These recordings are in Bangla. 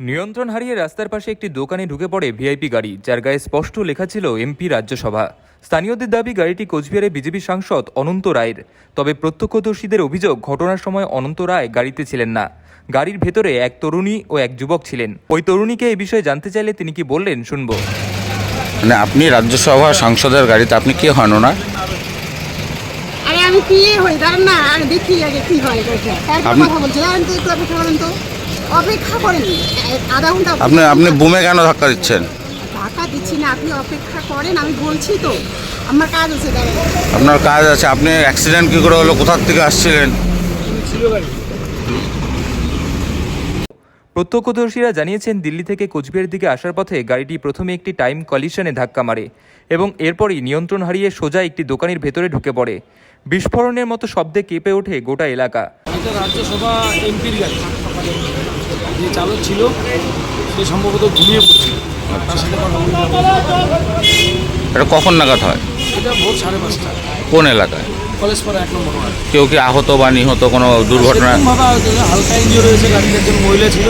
নিয়ন্ত্রণ হারিয়ে রাস্তার পাশে একটি দোকানে ঢুকে পড়ে ভিআইপি গাড়ি যার গায়ে স্পষ্ট লেখা ছিল এমপি রাজ্যসভা। স্থানীয়দের দাবি গাড়িটি কোচবিহারে বিজেপি সাংসদ অনন্ত রায়ের। তবে প্রত্যক্ষদর্শীদের অভিযোগ ঘটনার সময় অনন্ত রায় গাড়িতে ছিলেন না। গাড়ির ভেতরে এক তরুণী ও এক যুবক ছিলেন। ওই তরুণীকে এই বিষয়ে জানতে চাইলে তিনি কি বললেন শুনব। মানে আপনি রাজ্যসভা সাংসদের গাড়িতে আপনি কে হন আরে আমি কি হই? না দেখি আগে কি হয়। আপনি- কথা তো একটু করেন তো। অপেক্ষা করেন। আধা ঘণ্টা আপনি আপনি বুমে কেন ধাক্কা দিচ্ছেন? টাকা দিচ্ছি না আপনি অপেক্ষা করেন আমি বলছি তো। আমার কাজ আছে দাঁড়ান। আপনার কাজ আছে আপনি অ্যাক্সিডেন্ট কী করে হলো কোথার থেকে আসছিলেন? প্রত্যক্ষদর্শীরা জানিয়েছেন দিল্লি থেকে কোচবিহারের দিকে আসার পথে গাড়িটি প্রথমে একটি টাইম কলিশনে ধাক্কা মারে এবং এরপরই নিয়ন্ত্রণ হারিয়ে সোজা একটি দোকানের ভেতরে ঢুকে পড়ে। বিস্ফোরণের মতো শব্দে কেঁপে ওঠে গোটা এলাকা। এটা রাজ্যসভা এমপির গাড়ি যে চালক ছিল সে সম্ভবত ঘুমিয়ে পড়ছিল তার সাথে কথা এটা কখন নাগাদ হয়? এটা ভোর সাড়ে পাঁচটা। কোন এলাকায়? কলেজ পাড়া এক নম্বর ওয়ার্ড। কেউ কি আহত বা নিহত কোনো দুর্ঘটনা? হালকা ইঞ্জিও রয়েছে গাড়িতে একজন মহিলা ছিল।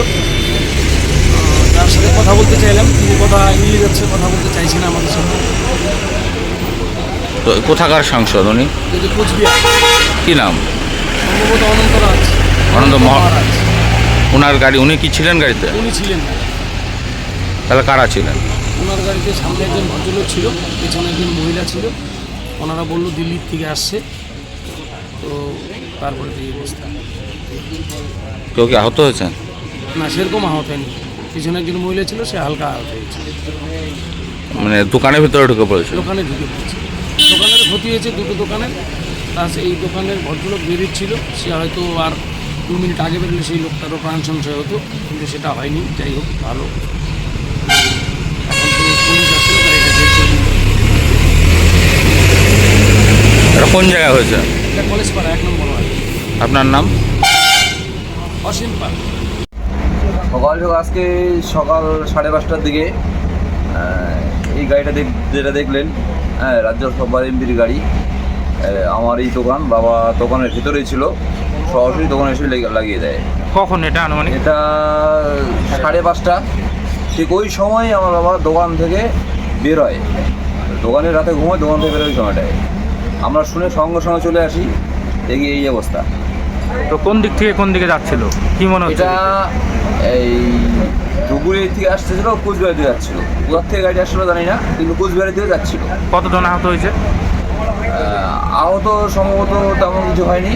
তার সাথে কথা বলতে চাইলাম তিনি কথা এড়িয়ে যাচ্ছে কথা বলতে চাইছে না আমাদের সাথে। তো কোথাকার সাংসদ উনি? কোচবিহার। কি নাম? সম্ভবত অনন্তরাজ অনন্ত মহারাজ ওনার গাড়ি উনি কি ছিলেন গাড়িতে? উনি ছিলেন। না তাহলে কারা ছিলেন? ওনার গাড়িতে সামনে একজন ভদ্রলোক ছিল পেছনে একজন মহিলা ছিল। ওনারা বলল দিল্লির থেকে আসছে। তো তারপরে এই অবস্থা। কেউ কি আহত হয়েছেন? না সেরকম আহত হয়নি। পিছনে একজন মহিলা ছিল সে হালকা আহত হয়েছে। মানে দোকানের ভিতরে ঢুকে পড়েছিল? দোকানে ঢুকে পড়েছে। দোকানের ক্ষতি হয়েছে দুটো দোকানের। প্লাস এই দোকানের ভদ্রলোক বেরিয়েছিল সে হয়তো আর দু মিনিট আগে বেরোলে সেই লোকটারও প্রাণ সংশয় হতো কিন্তু সেটা হয়নি যাই হোক ভালো। এটা কোন জায়গায় হয়েছে এটা কলেজ পাড়া এক নম্বর ওয়ার্ড আপনার নাম অসীম পাড়া সকাল সকাল আজকে সকাল সাড়ে পাঁচটার দিকে এই গাড়িটা দেখ যেটা দেখলেন হ্যাঁ রাজ্যসভার এমপির গাড়ি আমার এই দোকান বাবা দোকানের ভিতরেই ছিল সরাসরি দোকানে এসে লেগে- লাগিয়ে দেয়। কখন এটা আনুমানিক? এটা সাড়ে পাঁচটা। ঠিক ওই সময় আমার বাবা দোকান থেকে বের হয়। দোকানে রাতে ঘুমায় দোকান থেকে বেরোয় সময়টায়। আমরা শুনে সঙ্গে সঙ্গে চলে আসি। দেখি এই অবস্থা। তো কোন দিক থেকে কোন দিকে যাচ্ছিল? কি মনে হচ্ছে? এটা এই ধুবুরির থেকে আসতেছিল কুচবিহার দিকে যাচ্ছিল। কোথার থেকে গাড়ি আসছিল জানি না কিন্তু কুচবিহারের দিকে যাচ্ছিল। কতজন আহত হয়েছে? আহত সম্ভবত তেমন কিছু হয়নি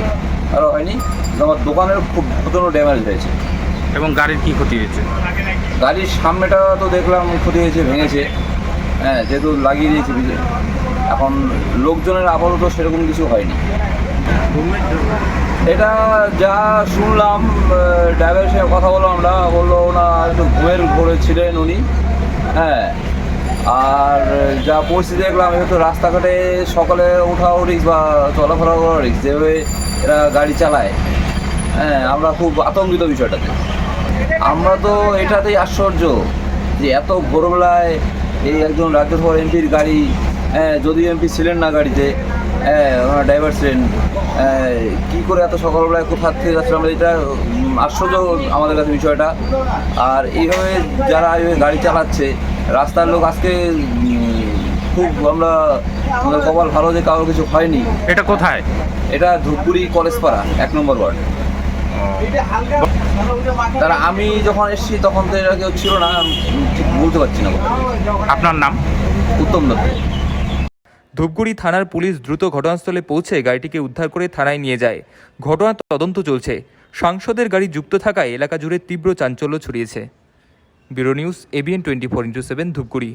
আরও হয়নি। আমার দোকানের খুব প্রচণ্ড ড্যামেজ হয়েছে। এবং গাড়ির কি ক্ষতি হয়েছে? গাড়ির সামনেটা তো দেখলাম ক্ষতি হয়েছে ভেঙেছে। হ্যাঁ যেহেতু লাগিয়ে দিয়েছে বিজে এখন লোকজনের আপাতত সেরকম কিছু হয়নি। এটা যা শুনলাম ড্রাইভারের সঙ্গে কথা বললাম আমরা। বলল ওনা একটু ঘুমের ঘরে ছিলেন উনি। হ্যাঁ আর যা পরিস্থিতি দেখলাম যেহেতু রাস্তাঘাটে সকালে ওঠাও রিক্স বা চলাফেরা করা রিক্স যেভাবে এরা গাড়ি চালায়। হ্যাঁ আমরা খুব আতঙ্কিত বিষয়টাতে। আমরা তো এটাতেই আশ্চর্য যে এত ভোরবেলায় এই একজন রাজ্যসভার এমপির গাড়ি হ্যাঁ যদি এমপি ছিলেন না গাড়িতে হ্যাঁ ওনার ড্রাইভার ছিলেন হ্যাঁ, কী করে এত সকালবেলায় কোথা থেকে যাচ্ছিল আমরা এটা আশ্চর্য আমাদের কাছে বিষয়টা। আর এইভাবে যারা গাড়ি চালাচ্ছে রাস্তার লোক আজকে খুব আমরা আমাদের কপাল ভালো যে কারোর কিছু হয়নি। এটা কোথায়? এটা ধূপগুড়ি কলেজ পাড়া এক নম্বর ওয়ার্ড। তারা আমি যখন এসেছি তখন তো এরা কেউ ছিল না ঠিক বলতে পারছি না আপনার নাম? উত্তম দত্ত। ধূপগুড়ি থানার পুলিশ দ্রুত ঘটনাস্থলে পৌঁছে গাড়িটিকে উদ্ধার করে থানায় নিয়ে যায়। ঘটনার তদন্ত চলছে। সাংসদের গাড়ি যুক্ত থাকায় এলাকা জুড়ে তীব্র চাঞ্চল্য ছড়িয়েছে। Bureau news A B N twenty four into seven Dhupguri.